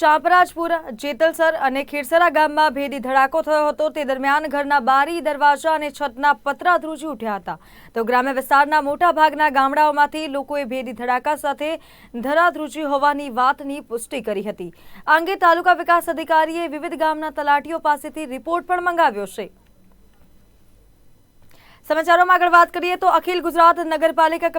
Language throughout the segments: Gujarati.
ચાંપરાજપુર, જેતલસર અને ખેરસરા ગામમાં ભેદી ધડાકો થયો હતો. તે દરમિયાન ઘરના બારી, દરવાજા અને છતના પતરા ધ્રુજી ઉઠ્યા હતા. તો ગ્રામ્ય વિસ્તારના મોટા ભાગના ગામડાઓમાંથી લોકોએ ભેદી ધડાકા સાથે ધરાધ્રુજી હોવાની વાતની પુષ્ટિ કરી હતી. આ અંગે તાલુકા વિકાસ અધિકારીએ વિવિધ ગામના તલાટીઓ પાસેથી રિપોર્ટ પણ મંગાવ્યો છે. સમાચારોમાં આગળ વાત કરીએ તો અખિલ ગુજરાત નગરપાલિકા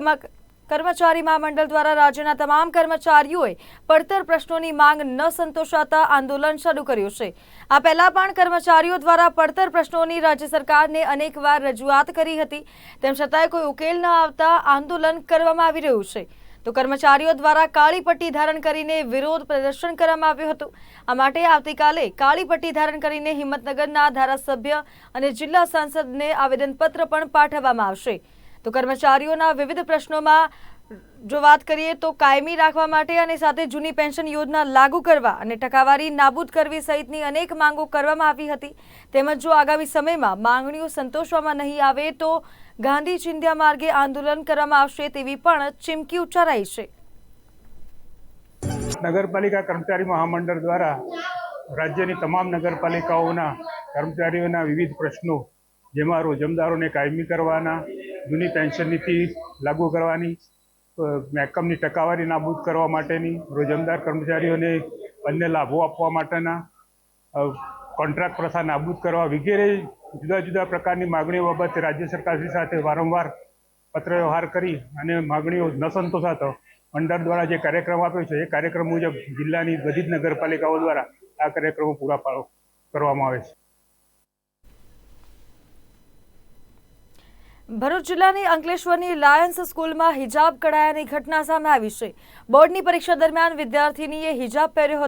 કર્મચારી મહામંડળ દ્વારા રાજ્યના તમામ કર્મચારીઓએ પડતર પ્રશ્નોની માંગ ન સંતોષાતા આંદોલન શરૂ કર્યું છે. આ પહેલા પણ કર્મચારીઓ દ્વારા પડતર પ્રશ્નોની રાજ્ય સરકારને અનેકવાર રજૂઆત કરી હતી. તેમ છતાંય કોઈ ઉકેલ ન આવતા આંદોલન કરવામાં આવી રહ્યું છે. તો કર્મચારીઓ દ્વારા કાળી પટ્ટી ધારણ કરીને વિરોધ પ્રદર્શન કરવામાં આવ્યું હતું. આ માટે આવતીકાલે કાળી પટ્ટી ધારણ કરીને હિંમતનગરના ધારાસભ્ય અને જિલ્લા સાંસદને આવેદનપત્ર પણ પાઠવવામાં આવશે. તો કર્મચારીઓના વિવિધ પ્રશ્નોમાં જો વાત કરીએ તો કાયમી રાખવા માટે અને સાથે જૂની પેન્શન યોજના લાગુ કરવા અને ટકાવારી નાબૂદ કરવી સહિતની અનેક માંગો કરવામાં આવી હતી. તેમજ જો આગામી સમયમાં માંગણીઓ સંતોષવામાં નહીં આવે તો ગાંધી ચિંધ્યા માર્ગે આંદોલન કરવામાં આવશે તેવી પણ ચીમકી ઉચ્ચારાઈ છે. નગરપાલિકા કર્મચારી મહામંડળ દ્વારા રાજ્યની તમામ નગરપાલિકાઓના કર્મચારીઓના વિવિધ પ્રશ્નો, જેમાં રોજમદારોને કાયમી કરવાના જૂની પેન્શન નીતિ લાગુ કરવાની મહેકમની ટકાવારી નાબૂદ કરવા માટેની રોજમદાર કર્મચારીઓને અન્ય લાભો આપવા માટેના કોન્ટ્રાક્ટ પ્રથા નાબૂદ કરવા વગેરે જુદા જુદા પ્રકારની માગણીઓ બાબતે રાજ્ય સરકારશ્રી સાથે વારંવાર પત્ર વ્યવહાર કરી અને માગણીઓ ન સંતોષાતો મંડળ દ્વારા જે કાર્યક્રમ આપ્યો છે, એ કાર્યક્રમ મુજબ જિલ્લાની બધી જ નગરપાલિકાઓ દ્વારા આ કાર્યક્રમો પૂરા પાડો, કરવામાં આવે છે. ભરૂચ જિલ્લાની અંકલેશ્વરની લાયન્સ સ્કૂલમાં હિજાબ કઢાયાની ઘટના સામે આવી છે. બોર્ડની પરીક્ષા દરમિયાન વિદ્યાર્થીનીએ હિજાબ પહેર્યો